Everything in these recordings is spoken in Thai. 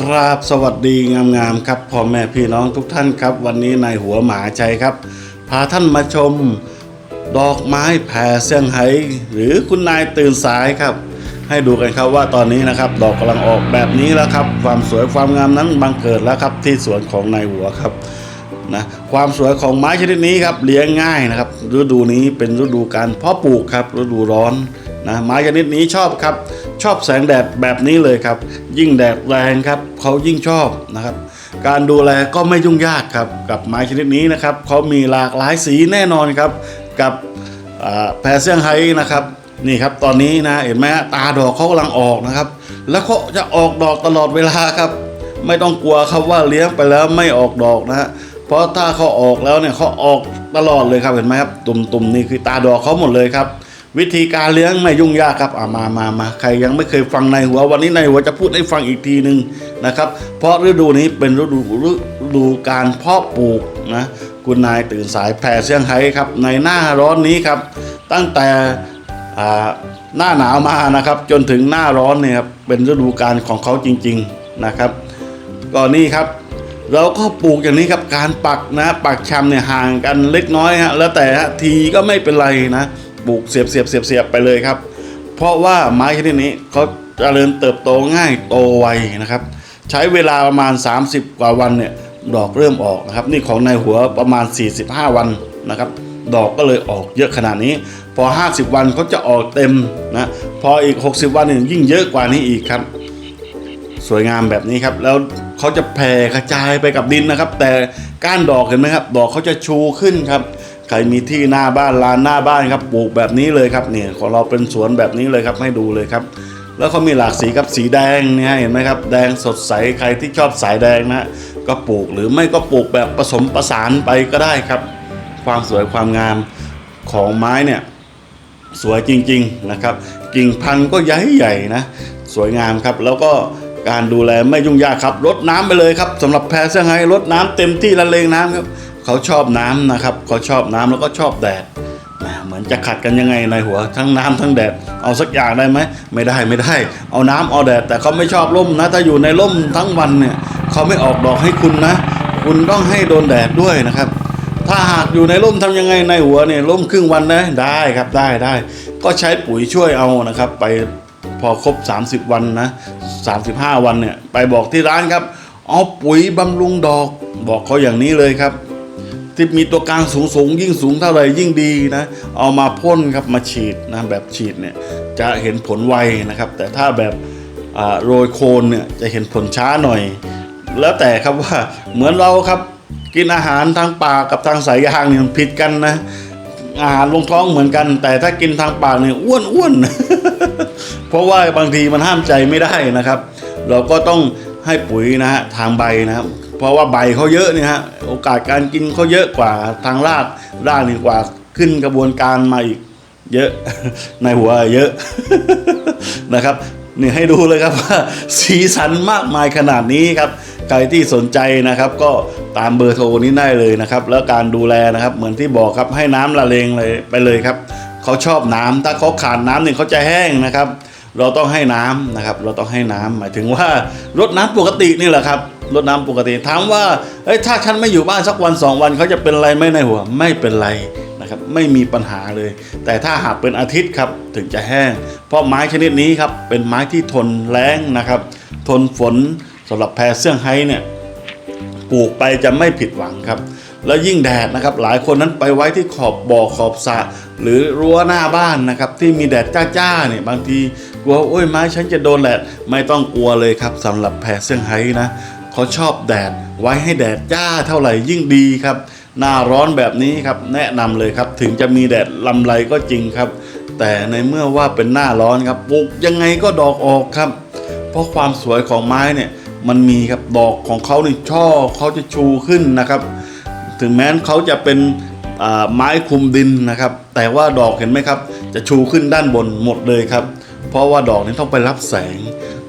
กราบสวัสดีงามๆครับพ่อแม่พี่น้องทุกท่านครับ วันนี้นายหัวหมาใจครับ พาท่านมาชมดอกไม้แผ่เซี่ยงไฮ้หรือคุณนายตื่นสายครับ ให้ดูกันครับว่าตอนนี้นะครับ ดอกกำลังออกแบบนี้แล้วครับ ความสวยความงามนั้นบังเกิดแล้วครับที่สวนของนายหัวครับนะความสวยของไม้ชนิดนี้ครับเลี้ยงง่ายนะครับฤดูนี้เป็นฤดูการเพาะปลูกครับฤดูร้อนนะไม้ชนิดนี้ชอบครับ ชอบแสงแดดแบบนี้เลยครับ ยิ่งแดดแรงครับเขายิ่งชอบนะครับ การดูแลก็ไม่ยุ่งยากครับ กับไม้ชนิดนี้นะครับเขามีหลากหลายสีแน่นอนครับ กับแพรเซียงไฮ้นะครับนี่ครับตอนนี้นะเห็นไหมตาดอกเขากำลังออกนะครับ แล้วเขาจะออกดอกตลอดเวลาครับ ไม่ต้องกลัวครับว่าเลี้ยงไปแล้วไม่ออกดอกนะฮะเพราะถ้าเขาออกแล้วเนี่ยเขาออกตลอดเลยครับเห็นไหมครับตุ่มๆนี่คือตาดอกเขาหมดเลยครับ วิธีการเลี้ยงไม่ยุ่งยากครับอามามามาใครยังไม่เคยฟังในหัว วันนี้ในหัวจะพูดให้ฟังอีกทีหนึ่งนะครับ เพราะฤดูนี้เป็นฤดูฤดูการเพาะปลูกนะคุณนายตื่นสายแผ่เซี่ยงไฮ้ครับ ในหน้าร้อนนี้ครับ ตั้งแต่หน้าหนาวมานะครับ จนถึงหน้าร้อนเนี่ยครับเป็นฤดูการของเขาจริง ๆนะครับก็นี่ครับ เราก็ปลูกอย่างนี้ครับการปักนะปักชำเนี่ยห่างกันเล็กน้อยฮะแล้วแต่ทีก็ไม่เป็นไรนะ ลูกเสียบเสียบเสียบเสียบไปเลยครับ เพราะว่าไม้ชนิดนี้เขาเจริญเติบโตง่ายโตไวนะครับ ใช้เวลาประมาณ 30 กว่าวันเนี่ยดอกเริ่มออกนะครับ นี่ของในหัวประมาณ 45 วันนะครับ ดอกก็เลยออกเยอะขนาดนี้ พอ 50 วันเขาจะออกเต็มนะพออีก 60 วันเนี่ยยิ่งเยอะกว่านี้อีกครับสวยงามแบบนี้ครับ แล้วเขาจะแผ่กระจายไปกับดินนะครับ แต่ก้านดอกเห็นไหมครับ ดอกเขาจะชูขึ้นครับ ใครมีที่หน้าบ้านลานหน้าบ้านครับปลูกแบบนี้เลยครับเนี่ยของเราเป็นสวนแบบนี้เลยครับให้ดูเลยครับ แล้วเขามีหลากสีครับสีแดงเนี่ยเห็นไหมครับ แดงสดใสใครที่ชอบสายแดงนะก็ปลูกหรือไม่ก็ปลูกแบบผสมประสานไปก็ได้ครับ ความสวยความงามของไม้เนี่ยสวยจริงๆนะครับกิ่งพันธุ์ก็ใหญ่ใหญ่ๆนะสวยงามครับแล้วก็การดูแลไม่ยุ่งยากครับรดน้ำไปเลยครับสำหรับแพรเซี่ยงไฮ้รดน้ำเต็มที่ละเลงน้ำครับ เขาชอบน้ำนะครับเขาชอบน้ำแล้วก็ชอบแดดเหมือนจะขัดกันยังไงในหัวทั้งน้ำทั้งแดดเอาสักอย่างได้ไหมไม่ได้ไม่ได้ เอาน้ำเอาแดดแต่เขาไม่ชอบร่มนะถ้าอยู่ในร่มทั้งวันเนี่ยเขาไม่ออกดอกให้คุณนะ คุณต้องให้โดนแดดด้วยนะครับ ถ้าหากอยู่ในร่มทำยังไงในหัวเนี่ยร่มครึ่งวันนะได้ครับได้ได้ก็ใช้ปุ๋ยช่วยเอานะครับ ไปพอครบ 30 วันนะ35 วันเนี่ยไปบอกที่ร้านครับเอาปุ๋ยบำรุงดอกบอกเขาอย่างนี้เลยครับ ที่มีตัวกลางสูงสูงๆยิ่งสูงเท่าไหร่ยิ่งดีนะเอามาพ่นครับมาฉีดนะแบบฉีดเนี่ยจะเห็นผลไวนะครับ แต่ถ้าแบบโรยโคนเนี่ยจะเห็นผลช้าหน่อย แล้วแต่ครับว่าเหมือนเราครับกินอาหารทางปากกับทางสายยางเนี่ยมันผิดกันนะอาหารลงท้องเหมือนกัน แต่ถ้ากินทางปากเนี่ยอ้วนอ้วนเพราะว่าบางทีมันห้ามใจไม่ได้นะครับ เราก็ต้องให้ปุ๋ยนะฮะทางใบนะครับ เพราะว่าใบเขาเยอะเนี่ยฮะโอกาสการกินเขาเยอะกว่าทางรากรากนี่กว่าขึ้นกระบวนการมาอีกเยอะในหัวเยอะนะครับนี่ให้ดูเลยครับว่าสีสันมากมายขนาดนี้ครับใครที่สนใจนะครับก็ตามเบอร์โทรนี้ได้เลยนะครับ แล้วการดูแลนะครับ เหมือนที่บอกครับให้น้ำละเลงเลยไปเลยครับเขาชอบน้ำถ้าเขาขาดน้ำเนี่ยเขาจะแห้งนะครับ เราต้องให้น้ำนะครับ เราต้องให้น้ำหมายถึงว่ารดน้ำปกตินี่แหละครับ รดน้ำปกติ ถามว่าเอ้ยถ้าฉันไม่อยู่บ้านสักวันสองวันเขาจะเป็นอะไรไหมในหัว ไม่เป็นไรนะครับไม่มีปัญหาเลย แต่ถ้าหากเป็นอาทิตย์ครับถึงจะแห้ง เพราะไม้ชนิดนี้ครับเป็นไม้ที่ทนแล้งนะครับ ทนฝนสำหรับแพรเซี่ยงไฮเนี่ยปลูกไปจะไม่ผิดหวังครับ แล้วยิ่งแดดนะครับ หลายคนนั้นไปไว้ที่ขอบบ่อขอบสระหรือรั้วหน้าบ้านนะครับ ที่มีแดดจ้าๆเนี่ยบางทีกลัวโอ้ยไม้ฉันจะโดนแดดไม่ต้องกลัวเลยครับสำหรับแพรเซี่ยงไฮ้นะ เขาชอบแดดไว้ให้แดดจ้าเท่าไหร่ยิ่งดีครับ หน้าร้อนแบบนี้ครับแนะนำเลยครับ ถึงจะมีแดดลำไรก็จริงครับ แต่ในเมื่อว่าเป็นหน้าร้อนครับปลูกยังไงก็ดอกออกครับ เพราะความสวยของไม้เนี่ยมันมีครับดอกของเขานี่ช่อเขาจะชูขึ้นนะครับ ถึงแม้นเขาจะเป็นไม้คุมดินนะครับ แต่ว่าดอกเห็นไหมครับ จะชูขึ้นด้านบนหมดเลยครับ เพราะว่าดอกนี้ต้องไปรับแสง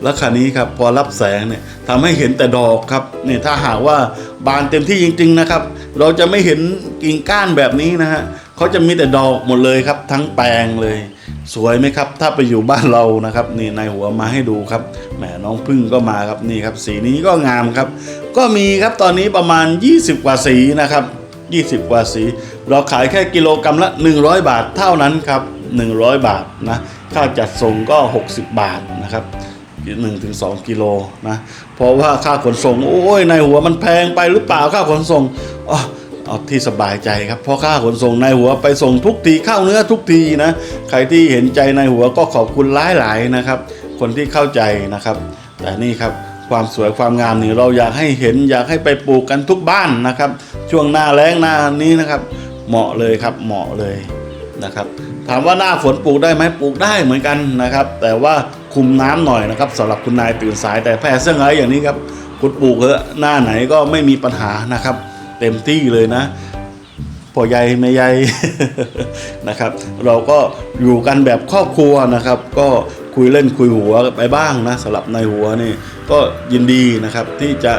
แล้วคราวนี้ครับพอรับแสงเนี่ยทำให้เห็นแต่ดอกครับเนี่ยถ้าหากว่าบานเต็มที่จริง ๆนะครับ เราจะไม่เห็นกิ่งก้านแบบนี้นะฮะเขาจะมีแต่ดอกหมดเลยครับ ทั้งแปลงเลย สวยไหมครับ ถ้าไปอยู่บ้านเรานะครับนี่นายหัวมาให้ดูครับแหมน้องพึ่งก็มาครับนี่ครับ สีนี้ก็งามครับ ก็มีครับตอนนี้ประมาณ 20 กว่าสีนะครับ20 กว่าสี เราขายแค่กิโลกรรัมละ 100 บาทเท่านั้นครับ 100 บาทนะ ค่าจัดส่งก็ 60 บาทนะครับ 1ถึง2กิโลนะเพราะว่าค่าขนส่งโอ้ยในหัวมันแพงไปหรือเปล่าค่าขนส่งอ๋อเอาที่สบายใจครับเพราะค่าขนส่งในหัวไปส่งทุกทีเข้าเนื้อทุกทีนะใครที่เห็นใจในหัวก็ขอบคุณหลายๆนะครับ คนที่เข้าใจนะครับ แต่นี่ครับความสวยความงามนี่เราอยากให้เห็นอยากให้ไปปลูกกันทุกบ้านนะครับ ช่วงหน้าแล้งหน้านี้นะครับ เหมาะเลยครับเหมาะเลยนะครับ ถามว่าหน้าฝนปลูกได้ไหมปลูกได้เหมือนกันนะครับ แต่ว่าคุมน้ำหน่อยนะครับสำหรับคุณนายตื่นสายแต่แพร่เสื้อไงอย่างนี้ครับคุณปลูกเถอะหน้าไหนก็ไม่มีปัญหานะครับ เต็มที่เลยนะพ่อใหญ่แม่ใหญ่นะครับ เราก็อยู่กันแบบครอบครัวนะครับ ก็คุยเล่นคุยหัวไปบ้างนะสำหรับในหัวนี่ก็ยินดีนะครับที่จะ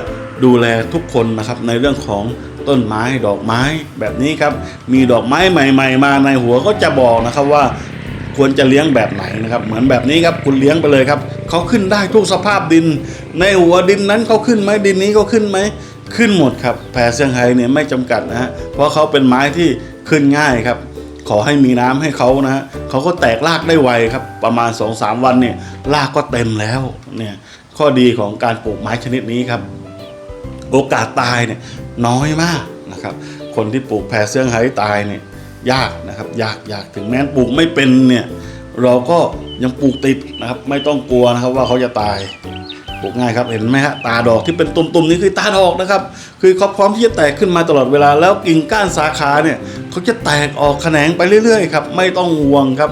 ดูแลทุกคนนะครับในเรื่องของ ต้นไม้ดอกไม้แบบนี้ครับ มีดอกไม้ใหม่ ๆ มาในหัวก็จะบอกนะครับว่าควรจะเลี้ยงแบบไหนนะครับ เหมือนแบบนี้ครับคุณเลี้ยงไปเลยครับเขาขึ้นได้ทุกสภาพดิน ในหัวดินนั้นเขาขึ้นไหมดินนี้เขาขึ้นไหมขึ้นหมดครับแพรเซี่ยงไฮ้เนี่ยไม่จำกัดนะฮะเพราะเขาเป็นไม้ที่ขึ้นง่ายครับ ขอให้มีน้ำให้เขานะฮะเขาก็แตกรากได้ไวครับประมาณ 2-3 วันเนี่ยรากก็เต็มแล้วเนี่ยข้อดีของการปลูกไม้ชนิดนี้ครับ โอกาสตายเนี่ย น้อยมากนะครับคนที่ปลูกแพรเซี่ยงไฮ้ตายเนี่ยยากนะครับยากยากถึงแม้ปลูกไม่เป็นเนี่ยเราก็ยังปลูกติดนะครับไม่ต้องกลัวนะครับว่าเขาจะตายปลูกง่ายครับเห็นไหมฮะตาดอกที่เป็นตุ่มๆนี่คือตาดอกนะครับ คือเขาพร้อมที่จะแตกขึ้นมาตลอดเวลาแล้วกิ่งก้านสาขาเนี่ยเขาจะแตกออกแขนงไปเรื่อยๆครับไม่ต้องห่วงครับ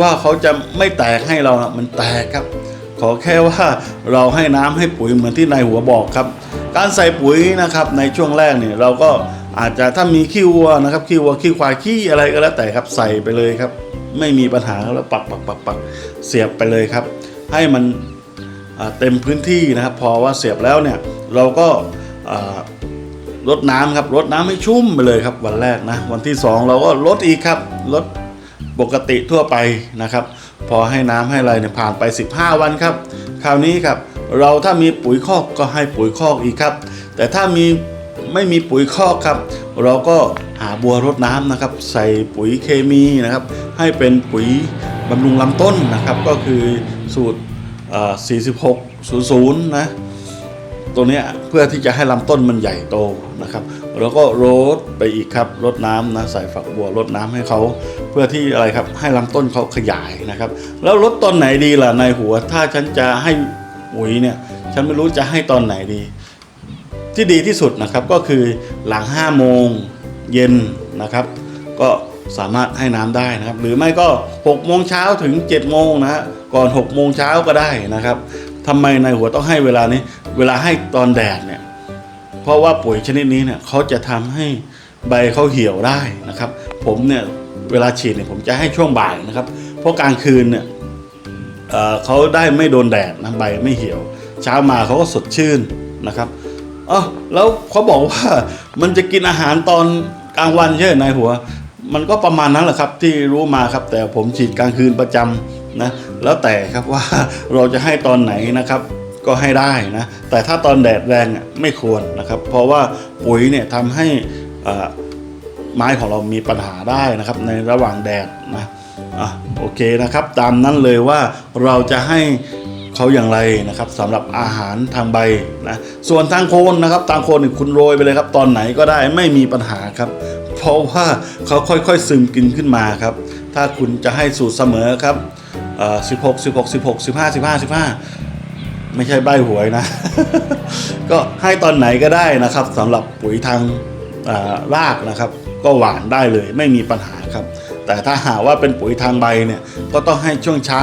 ว่าเขาจะไม่แตกให้เรานะมันแตกครับ ขอแค่ว่าเราให้น้ำให้ปุ๋ยเหมือนที่นายหัวบอกครับ การใส่ปุ๋ยนะครับในช่วงแรกเนี่ยเราก็อาจจะถ้ามีขี้วัวนะครับขี้วัวขี้ควายขี้อะไรก็แล้วแต่ครับใส่ไปเลยครับ ไม่มีปัญหาแล้วปักปักปักปักเสียบไปเลยครับ ให้มันเต็มพื้นที่นะครับ พอว่าเสียบแล้วเนี่ยเราก็อ่ารดน้ำครับรดน้ำให้ชุ่มไปเลยครับ วันแรกนะวันที่สองเราก็ลดอีกครับลดปกติทั่วไปนะครับ พอให้น้ำให้อะไรเนี่ยผ่านไป 15 วันครับ คราวนี้ครับ เราถ้ามีปุ๋ยคอกก็ให้ปุ๋ยคอกอีกครับ แต่ถ้ามีไม่มีปุ๋ยคอกครับ เราก็หาบัวรดน้ำนะครับ ใส่ปุ๋ยเคมีนะครับ ให้เป็นปุ๋ยบำรุงลำต้นนะครับ ก็คือสูตร4600นะตัวนี้เพื่อที่จะให้ลำต้นมันใหญ่โตนะครับ แล้วก็รดไปอีกครับรดน้ำนะใส่ฝักบัวรดน้ำให้เขา เพื่อที่อะไรครับให้ลำต้นเขาขยายนะครับ แล้วรดตอนไหนดีล่ะในหัว ถ้าฉันจะให้ ปุ๋ยเนี่ยฉันไม่รู้จะให้ตอนไหนดี ที่ดีที่สุดนะครับก็คือหลัง5โมงเย็นนะครับ ก็สามารถให้น้ำได้นะครับ หรือไม่ก็6โมงเช้าถึง7โมงนะฮะก่อน6โมงเช้าก็ได้นะครับทำไมในหัวต้องให้เวลานี้ เวลาให้ตอนแดดเนี่ยเพราะว่าปุ๋ยชนิดนี้เนี่ยเขาจะทำให้ใบเขาเหี่ยวได้นะครับ ผมเนี่ยเวลาฉีดเนี่ยผมจะให้ช่วงบ่ายนะครับ เพราะกลางคืนเนี่ย เขาได้ไม่โดนแดดนะใบไม่เหี่ยว เช้ามาเขาก็สดชื่นนะครับอ๋อแล้วเขาบอกว่ามันจะกินอาหารตอนกลางวันใช่ไหมนายหัว มันก็ประมาณนั้นแหละครับที่รู้มาครับ แต่ผมฉีดกลางคืนประจำนะแล้วแต่ครับว่าเราจะให้ตอนไหนนะครับก็ให้ได้นะแต่ถ้าตอนแดดแรงอะไม่ควรนะครับ เพราะว่าปุ๋ยเนี่ยทำให้ไม้ของเรามีปัญหาได้นะครับในระหว่างแดดนะ อะโอเคนะครับ ตามนั้นเลยว่าเราจะให้เขาอย่างไรนะครับสำหรับอาหารทางใบนะส่วนทางโคนนะครับทางโคนคุณโรยไปเลยครับ ตอนไหนก็ได้ไม่มีปัญหาครับ เพราะว่าเขาค่อยๆซึมกินขึ้นมาครับ ถ้าคุณจะให้สูตรเสมอครับเอ่อ16 16 16 15 15 15ไม่ใช่ใบหวยนะ ก็ให้ตอนไหนก็ได้นะครับสำหรับปุ๋ยทางรากนะครับ ก็หวานได้เลยไม่มีปัญหาครับ แต่ถ้าหากว่าเป็นปุ๋ยทางใบเนี่ยก็ต้องให้ช่วงเช้า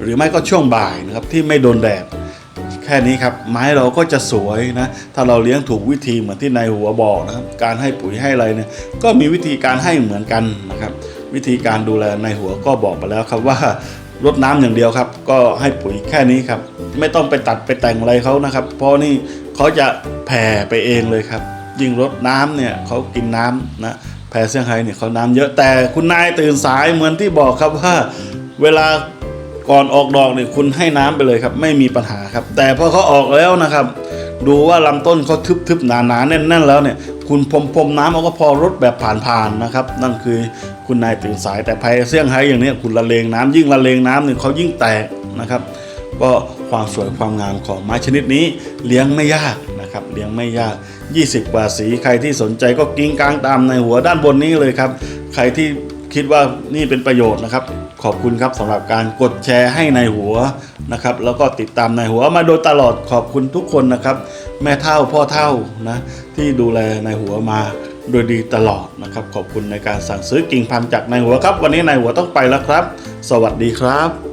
หรือไม่ก็ช่วงบ่ายนะครับที่ไม่โดนแดดแค่นี้ครับไม้เราก็จะสวยนะถ้าเราเลี้ยงถูกวิธีเหมือนที่นายหัวบอกนะครับการให้ปุ๋ยให้อะไรเนี่ยก็มีวิธีการให้เหมือนกันนะครับวิธีการดูแลในหัวก็บอกไปแล้วครับว่ารดน้ำอย่างเดียวครับ ก็ให้ปุ๋ยแค่นี้ครับ ไม่ต้องไปตัดไปแต่งอะไรเขานะครับ เพราะนี่เขาจะแผ่ไปเองเลยครับ ยิ่งรดน้ำเนี่ยเขากินน้ำนะ แพรเซี่ยงไฮ้เนี่ยเขาน้ำเยอะแต่คุณนายตื่นสายเหมือนที่บอกครับว่าเวลาก่อนออกดอกเนี่ยคุณให้น้ำไปเลยครับ ไม่มีปัญหาครับ แต่พอเขาออกแล้วนะครับ ดูว่าลำต้นเขาทึบๆหนาๆแน่นๆแล้วเนี่ย คุณพรมพรมน้ำเอาก็พอรดแบบผ่านๆนะครับ นั่นคือคุณนายตื่นสายแต่ภายเซี่ยงไฮ้อย่างนี้คุณละเลงน้ำยิ่งละเลงน้ำเนี่ยเขายิ่งแตกนะครับ ก็ความสวยความงามของไม้ชนิดนี้เลี้ยงไม่ยากนะครับ เลี้ยงไม่ยาก 20 กว่าสีใครที่สนใจก็กิ้งกลางตามในหัวด้านบนนี้เลยครับ ใครที่คิดว่านี่เป็นประโยชน์นะครับ ขอบคุณครับสำหรับการกดแชร์ให้ในหัวนะครับ แล้วก็ติดตามในหัวมาโดยตลอดขอบคุณทุกคนนะครับ แม่เท่าพ่อเท่านะที่ดูแลในหัวมาโดยดีตลอดนะครับ ขอบคุณในการสั่งซื้อกิ่งพันธุ์จากในหัวครับ วันนี้ในหัวต้องไปแล้วครับ สวัสดีครับ